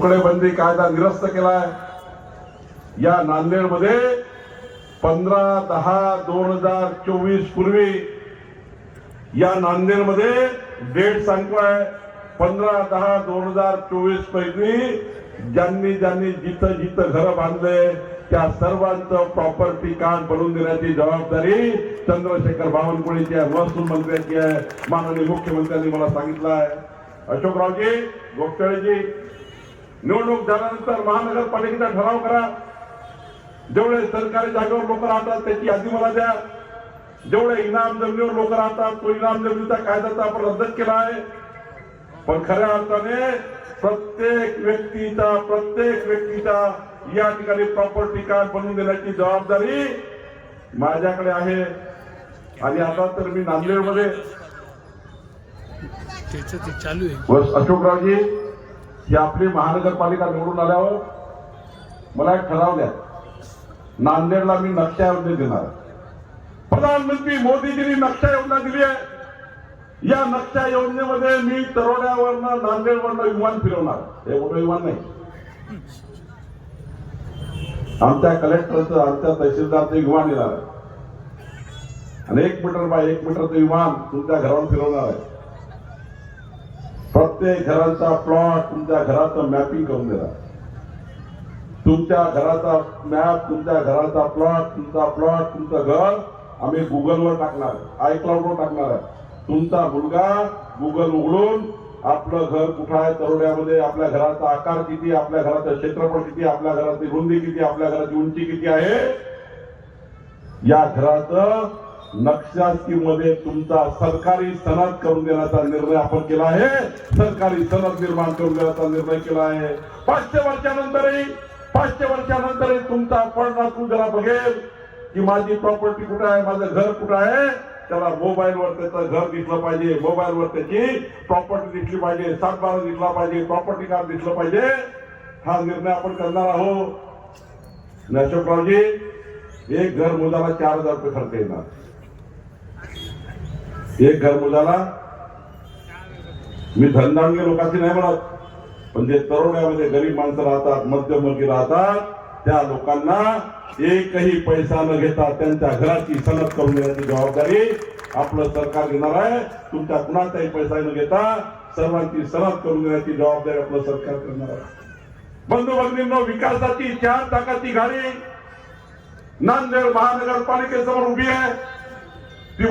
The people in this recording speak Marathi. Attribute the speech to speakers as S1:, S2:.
S1: तुकडेबंदी कायदा निरस्त केलाय. या नांदेडमध्ये पंधरा दहा दोन हजार चोवीस पूर्वी या नांदेडमध्ये डेट सांगतोय. पंधरा दहा दोन हजार चोवीस पैकी ज्यांनी ज्यांनी जिथं जिथं घर बांधले त्या सर्वांचं प्रॉपर्टी कार्ड बनवून देण्याची जबाबदारी चंद्रशेखर बावनकुळेची आहे महसूल मंत्र्यांची आहे माननीय मुख्यमंत्र्यांनी मला सांगितलं आहे. अशोकरावजी गोपचाळेजी निवडणूक झाल्यानंतर महानगरपालिकेचा ठराव करा. जेवढे सरकारी जागेवर लोक राहतात त्याची यादी मला द्या. जेवढे इनाम जमिनीवर लोक राहतात तो इनाम जमिनीचा कायदा आपण रद्द केला आहे. पण खऱ्या अर्थाने प्रत्येक व्यक्तीचा प्रत्येक व्यक्तीचा या ठिकाणी प्रॉपर्टी कार्ड बनवून देण्याची जबाबदारी माझ्याकडे आहे. आणि आता तर मी नांदेडमध्ये. अशोकरावजी. की आपली महानगरपालिका निवडून आल्यावर मला एक ठराव द्या. नांदेडला मी नक्षा योजना देणार प्रधानमंत्री मोदीजींनी नक्षा योजना दिली आहे. या नक्षा योजनेमध्ये मी तरोड्यावरनं नांदेडवरनं विमान फिरवणार. हे मोठं विमान नाही. आमच्या कलेक्टरचं आमच्या तहसीलदारचं विमान येणार आहे. आणि एक मीटर बाय एक मीटरचं विमान तुमच्या घरावर फिरवणार आहे. प्रत्येक घराचा प्लॉट तुमच्या घराचं मॅपिंग करून देणार. तुमच्या घराचा मॅप तुमच्या घराचा प्लॉट तुमचा प्लॉट तुमचं घर आम्ही गुगलवर टाकणार. आय क्लाउडवर टाकणार आहे. तुमचा मुलगा गुगल उघडून आपलं घर कुठं आहे तरोड्यामध्ये आपल्या घराचा आकार किती आपल्या घराचं क्षेत्रफळ किती आपल्या घराची रुंदी किती आपल्या घराची उंची किती आहे? या घराचं नक्षा मध्ये तुमचा सरकारी सनद करून देण्याचा निर्णय आपण केला आहे. सरकारी सनद निर्माण करून देण्याचा निर्णय केला आहे. पाचशे वर्षानंतरही पाचशे वर्षानंतरही तुमचा पडणार जरा बघेल की माझी प्रॉपर्टी कुठं आहे माझं घर कुठं आहे? त्याला मोबाईलवर त्याचं घर दिसलं पाहिजे. मोबाईलवर त्याची प्रॉपर्टी दिसली पाहिजे. सातबारा दिसला पाहिजे. प्रॉपर्टी कार्ड दिसलं पाहिजे. हा निर्णय आपण करणार आहोत. आणि अशोकरावजी एक घर मुलाला चार हजार रुपये खर्च येणार. एक घर मुलाला मी धनदांडगे लोकांची नाही म्हणत पण जे तरुणामध्ये गरीब माणसं राहतात मध्यमवर्गीय राहतात त्या लोकांना एकही पैसा न घेता त्यांच्या घराची सनद करून देण्याची जबाबदारी आपलं सरकार घेणार आहे. तुमच्या कुणाचाही पैसा न घेता सर्वांची सनद करून देण्याची जबाबदारी आपलं सरकार करणार आहे. बंधू भगिनींनो विकासाची चार चाकाची गाडी नांदेड महानगरपालिकेसमोर उभी आहे. ती